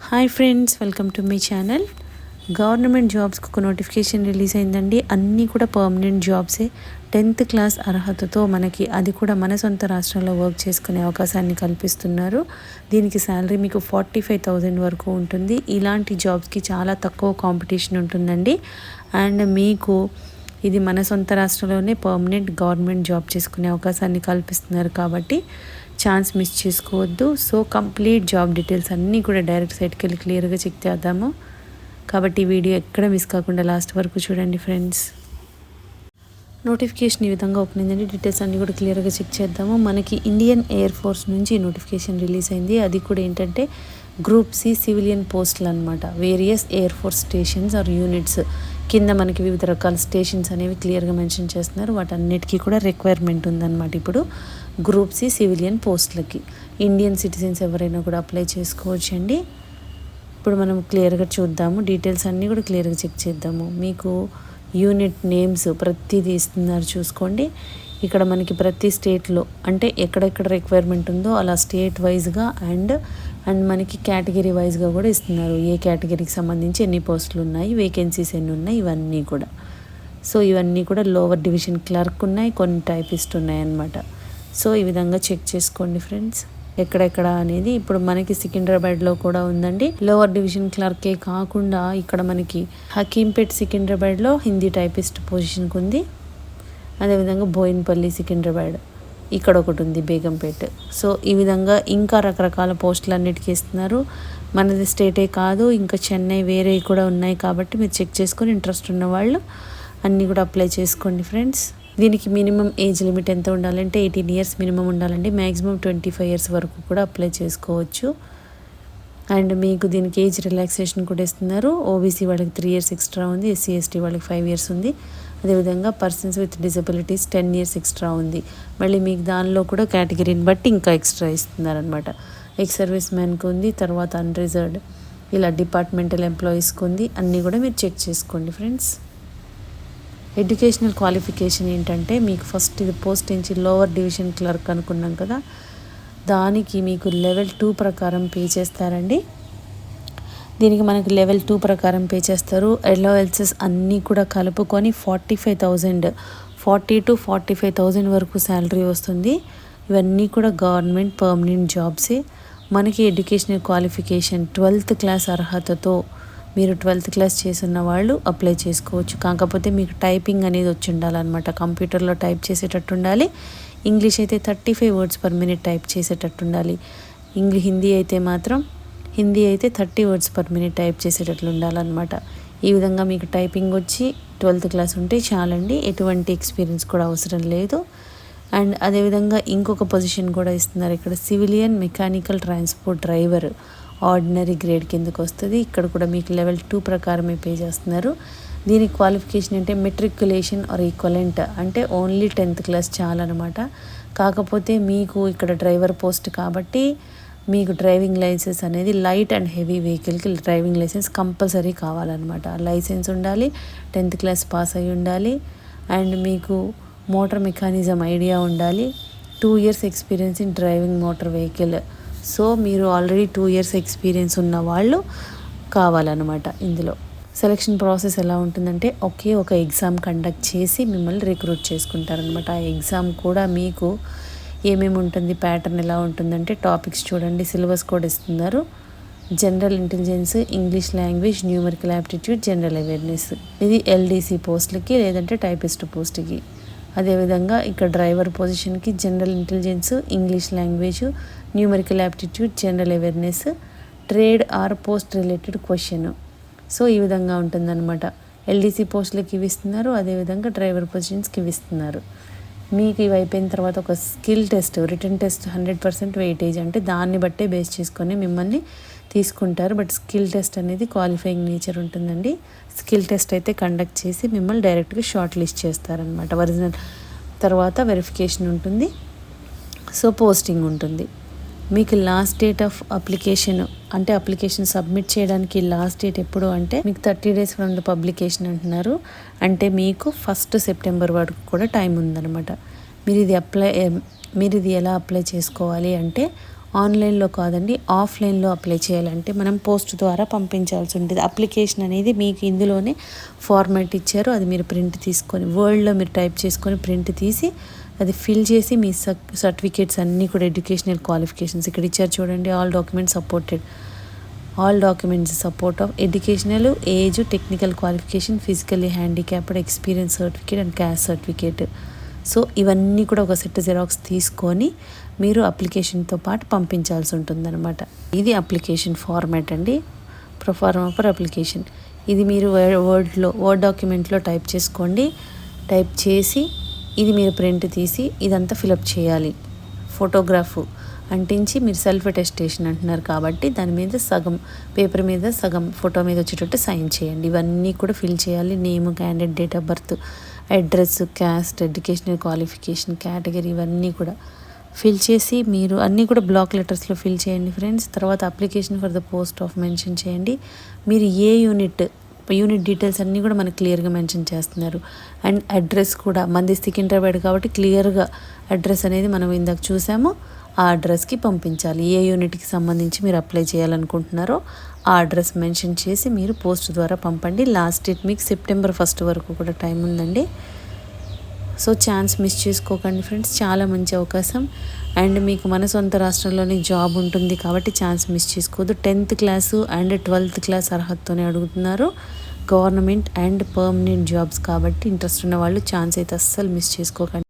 Hi friends welcome to మీ channel government జాబ్స్కి ఒక నోటిఫికేషన్ రిలీజ్ అయిందండి. అన్నీ కూడా పర్మనెంట్ జాబ్సే టెన్త్ క్లాస్ అర్హతతో మనకి అది కూడా మన సొంత రాష్ట్రంలో వర్క్ చేసుకునే అవకాశాన్ని కల్పిస్తున్నారు. దీనికి శాలరీ మీకు ఫార్టీ ఫైవ్ థౌజండ్ వరకు ఉంటుంది. ఇలాంటి జాబ్స్కి చాలా తక్కువ కాంపిటీషన్ ఉంటుందండి. అండ్ మీకు ఇది మన సొంత రాష్ట్రంలోనే పర్మనెంట్ గవర్నమెంట్ జాబ్ చేసుకునే అవకాశాన్ని కల్పిస్తున్నారు కాబట్టి ఛాన్స్ మిస్ చేసుకోవద్దు. సో కంప్లీట్ జాబ్ డీటెయిల్స్ అన్నీ కూడా డైరెక్ట్ సైట్కి వెళ్ళి క్లియర్గా చెక్ చేద్దాము. కాబట్టి వీడియో ఎక్కడ మిస్ కాకుండా లాస్ట్ వరకు చూడండి ఫ్రెండ్స్ నోటిఫికేషన్ ఈ విధంగా ఓపెన్ అయిందండి. డీటెయిల్స్ అన్నీ కూడా క్లియర్గా చెక్ చేద్దాము. మనకి ఇండియన్ ఎయిర్ ఫోర్స్ నుంచి నోటిఫికేషన్ రిలీజ్ అయింది. అది కూడా ఏంటంటే గ్రూప్ సి సివిలియన్ పోస్టులు అనమాట various air force stations or units కింద మనకి వివిధ రకాల స్టేషన్స్ అనేవి క్లియర్గా మెన్షన్ చేస్తున్నారు. వాటన్నిటికీ కూడా రిక్వైర్మెంట్ ఉందన్నమాట ఇప్పుడు గ్రూప్ సి సివిలియన్ పోస్టులకి ఇండియన్ సిటిజన్స్ ఎవరైనా కూడా అప్లై చేసుకోవచ్చు అండి. ఇప్పుడు మనం క్లియర్గా చూద్దాము. డీటెయిల్స్ అన్నీ కూడా క్లియర్గా చెక్ చేద్దాము. మీకు యూనిట్ నేమ్స్ ప్రతిదీ ఇస్తున్నారు చూసుకోండి. ఇక్కడ మనకి ప్రతి స్టేట్లో అంటే ఎక్కడెక్కడ రిక్వైర్మెంట్ ఉందో అలా స్టేట్ వైజ్గా అండ్ అండ్ మనకి కేటగిరీ వైజ్గా కూడా ఇస్తున్నారు. ఏ కేటగిరీకి సంబంధించి ఎన్ని పోస్టులు ఉన్నాయి వేకెన్సీస్ ఎన్ని ఉన్నాయి ఇవన్నీ కూడా. సో ఇవన్నీ కూడా లోవర్ డివిజన్ క్లర్క్ ఉన్నాయి కొన్ని టైపిస్ట్ ఉన్నాయి అన్నమాట సో ఈ విధంగా చెక్ చేసుకోండి ఫ్రెండ్స్. ఎక్కడెక్కడ అనేది ఇప్పుడు మనకి సికింద్రాబాద్లో కూడా ఉందండి. లోవర్ డివిజన్ క్లర్కే కాకుండా ఇక్కడ మనకి హకీంపేట్ సికింద్రాబాద్లో హిందీ టైపిస్ట్ పొజిషన్కి ఉంది. అదేవిధంగా బోయిన్పల్లి సికింద్రాబాద్. ఇక్కడ ఒకటి ఉంది బేగంపేట్. సో ఈ విధంగా ఇంకా రకరకాల పోస్టులు అన్నిటికీ ఇస్తున్నారు. మనది స్టేటే కాదు ఇంకా చెన్నై వేరే కూడా ఉన్నాయి కాబట్టి మీరు చెక్ చేసుకొని ఇంట్రెస్ట్ ఉన్న వాళ్ళు అన్నీ కూడా అప్లై చేసుకోండి ఫ్రెండ్స్. దీనికి మినిమం ఏజ్ లిమిట్ ఎంత ఉండాలంటే ఎయిటీన్ ఇయర్స్ మినిమం ఉండాలండి. మ్యాక్సిమం ట్వంటీ ఫైవ్ ఇయర్స్ వరకు కూడా అప్లై చేసుకోవచ్చు. అండ్ మీకు దీనికి ఏజ్ రిలాక్సేషన్ కూడా ఇస్తున్నారు. ఓబీసీ వాళ్ళకి త్రీ ఇయర్స్ ఎక్స్ట్రా ఉంది ఎస్సీ ఎస్టీ వాళ్ళకి ఫైవ్ ఇయర్స్ ఉంది. అదేవిధంగా persons with disabilities ten years extra ఉంది. మళ్ళీ మీకు దానిలో కూడా కేటగిరీని బట్టి ఇంకా ఎక్స్ట్రా ఇస్తున్నారనమాట ఎక్స్ సర్వీస్ మ్యాన్కి ఉంది తర్వాత అన్రిజర్వ్డ్ ఇలా డిపార్ట్మెంటల్ ఎంప్లాయీస్కి ఉంది అన్నీ కూడా మీరు చెక్ చేసుకోండి ఫ్రెండ్స్ ఎడ్యుకేషనల్ క్వాలిఫికేషన్ ఏంటంటే మీకు ఫస్ట్ ఇది పోస్ట్ నుంచి లోవర్ డివిజన్ క్లర్క్ అనుకున్నాం కదా దానికి మీకు లెవెల్ టూ ప్రకారం పే చేస్తారండి. దీనికి మనకి లెవెల్ టూ ప్రకారం పే చేస్తారు. ఎల్ఓఎల్సెస్ అన్నీ కూడా కలుపుకొని forty five thousand forty two forty five thousand వరకు శాలరీ వస్తుంది. ఇవన్నీ కూడా గవర్నమెంట్ పర్మనెంట్ జాబ్సే. మనకి ఎడ్యుకేషనల్ క్వాలిఫికేషన్ ట్వెల్త్ క్లాస్ అర్హతతో మీరు ట్వెల్త్ క్లాస్ చేసిన వాళ్ళు అప్లై చేసుకోవచ్చు. కాకపోతే మీకు టైపింగ్ అనేది వచ్చి ఉండాలన్నమాట. కంప్యూటర్లో టైప్ చేసేటట్టు ఉండాలి. ఇంగ్లీష్ అయితే thirty five words per minute type చేసేటట్టు ఉండాలి. ఇంగ్లీ హిందీ అయితే మాత్రం హిందీ అయితే thirty words per minute type చేసేటట్లు ఉండాలన్నమాట. ఈ విధంగా మీకు టైపింగ్ వచ్చి ట్వెల్త్ క్లాస్ ఉంటే చాలండి ఎటువంటి ఎక్స్పీరియన్స్ కూడా అవసరం లేదు. అండ్ అదేవిధంగా ఇంకొక పొజిషన్ కూడా ఇస్తున్నారు ఇక్కడ civilian mechanical transport driver. Ordinary grade కిందకు వస్తుంది. ఇక్కడ కూడా మీకు లెవెల్ టూ ప్రకారమే పే చేస్తున్నారు. దీనికి క్వాలిఫికేషన్ అంటే మెట్రికులేషన్ ఆర్ ఈక్వలెంట్ అంటే ఓన్లీ టెన్త్ క్లాస్ చాలన్నమాట. కాకపోతే మీకు ఇక్కడ డ్రైవర్ పోస్ట్ కాబట్టి మీకు డ్రైవింగ్ లైసెన్స్ అనేది లైట్ అండ్ హెవీ వెహికల్కి డ్రైవింగ్ లైసెన్స్ కంపల్సరీ కావాలన్నమాట. లైసెన్స్ ఉండాలి టెన్త్ క్లాస్ పాస్ అయి ఉండాలి అండ్ మీకు మోటార్ మెకానిజం ఐడియా ఉండాలి. Two years experience in driving motor vehicle. So మీరు ఆల్రెడీ టూ ఇయర్స్ ఎక్స్పీరియన్స్ ఉన్న వాళ్ళు కావాలన్నమాట ఇందులో. సెలక్షన్ ప్రాసెస్ ఎలా ఉంటుందంటే ఒకే ఒక ఎగ్జామ్ కండక్ట్ చేసి మిమ్మల్ని రిక్రూట్ చేసుకుంటారనమాట ఆ ఎగ్జామ్ కూడా మీకు ఏమేమి ఉంటుంది ప్యాటర్న్ ఎలా ఉంటుందంటే టాపిక్స్ చూడండి సిలబస్ కూడా ఇస్తున్నారు. General intelligence English language numerical aptitude general awareness ఇది ఎల్డీసీ పోస్ట్లకి లేదంటే టైపిస్ట్ పోస్ట్కి అదేవిధంగా ఇక్కడ డ్రైవర్ పొజిషన్కి general intelligence English language numerical aptitude general awareness trade or post related question so ఈ విధంగా ఉంటుందన్నమాట. ఎల్డీసీ పోస్టులకి ఇవి ఇస్తున్నారు అదేవిధంగా డ్రైవర్ పొజిషన్స్కి ఇవి ఇస్తున్నారు. మీకు ఇవి అయిపోయిన తర్వాత ఒక skill test written test hundred percent weightage అంటే దాన్ని బట్టే బేస్ చేసుకొని మిమ్మల్ని తీసుకుంటారు. బట్ స్కిల్ టెస్ట్ అనేది క్వాలిఫైయింగ్ నేచర్ ఉంటుందండి. స్కిల్ టెస్ట్ అయితే కండక్ట్ చేసి మిమ్మల్ని డైరెక్ట్గా షార్ట్ లిస్ట్ చేస్తారనమాట ఒరిజినల్ తర్వాత వెరిఫికేషన్ ఉంటుంది. సో పోస్టింగ్ ఉంటుంది. మీకు లాస్ట్ డేట్ ఆఫ్ అప్లికేషన్ అంటే అప్లికేషన్ సబ్మిట్ చేయడానికి లాస్ట్ డేట్ ఎప్పుడు అంటే మీకు thirty days from the publication అంటున్నారు. అంటే మీకు ఫస్ట్ సెప్టెంబర్ వరకు కూడా టైం ఉందన్నమాట. మీరు ఇది అప్లై eh, మీరు ఇది ఎలా అప్లై చేసుకోవాలి అంటే ఆన్లైన్లో కాదండి ఆఫ్లైన్లో అప్లై చేయాలంటే మనం పోస్ట్ ద్వారా పంపించాల్సి ఉంటుంది. అప్లికేషన్ అనేది మీకు ఇందులోనే ఫార్మాట్ ఇచ్చారు. అది మీరు ప్రింట్ తీసుకొని వర్డ్లో మీరు టైప్ చేసుకొని ప్రింట్ తీసి అది ఫిల్ చేసి మీ సర్టిఫికేట్స్ అన్నీ కూడా ఎడ్యుకేషనల్ క్వాలిఫికేషన్స్ ఇక్కడ ఇచ్చారు చూడండి all documents supported all documents support of educational age technical qualification physically handicapped experience certificate and caste certificate so ఇవన్నీ కూడా ఒక సెట్ జిరాక్స్ తీసుకొని మీరు అప్లికేషన్తో పాటు పంపించాల్సి ఉంటుందన్నమాట. ఇది అప్లికేషన్ ఫార్మాట్ అండి. ప్రొఫార్మా ఫర్ అప్లికేషన్ ఇది మీరు వర్డ్లో వర్డ్ డాక్యుమెంట్లో టైప్ చేసుకోండి. టైప్ చేసి ఇది మీరు ప్రింట్ తీసి ఇదంతా ఫిలప్ చేయాలి. ఫోటోగ్రాఫ్. అంటించి మీరు సెల్ఫ్ అటెస్టేషన్ అంటున్నారు కాబట్టి దాని మీద సగం పేపర్ మీద సగం ఫోటో మీద వచ్చేటట్టు సైన్ చేయండి. ఇవన్నీ కూడా ఫిల్ చేయాలి. Name candidate date of birth address caste educational qualification category ఇవన్నీ కూడా ఫిల్ చేసి మీరు అన్నీ కూడా బ్లాక్ లెటర్స్లో ఫిల్ చేయండి ఫ్రెండ్స్. తర్వాత application for the post of mention చేయండి. మీరు ఏ యూనిట్ యూనిట్ డీటెయిల్స్ అన్నీ కూడా మనకు క్లియర్గా మెన్షన్ చేస్తున్నారు. అండ్ అడ్రస్ కూడా మంది సికింద్రాబాద్ కాబట్టి క్లియర్గా అడ్రస్ అనేది మనం ఇందాక చూసాము. ఆ అడ్రస్కి పంపించాలి. ఏ యూనిట్కి సంబంధించి మీరు అప్లై చేయాలనుకుంటున్నారో ఆ అడ్రస్ మెన్షన్ చేసి మీరు పోస్ట్ ద్వారా పంపండి. లాస్ట్ డేట్ మీకు సెప్టెంబర్ ఫస్ట్ వరకు కూడా టైం ఉందండి. సో ఛాన్స్ మిస్ చేసుకోకండి ఫ్రెండ్స్. చాలా మంచి అవకాశం. అండ్ మీకు మన సొంత రాష్ట్రంలోనే జాబ్ ఉంటుంది కాబట్టి ఛాన్స్ మిస్ చేసుకోవద్దు. Tenth class and twelfth class అర్హతతోనే అడుగుతున్నారు. గవర్నమెంట్ అండ్ పర్మనెంట్ జాబ్స్ కాబట్టి ఇంట్రెస్ట్ ఉన్న వాళ్ళు ఛాన్స్ అయితే అస్సలు మిస్ చేసుకోకండి.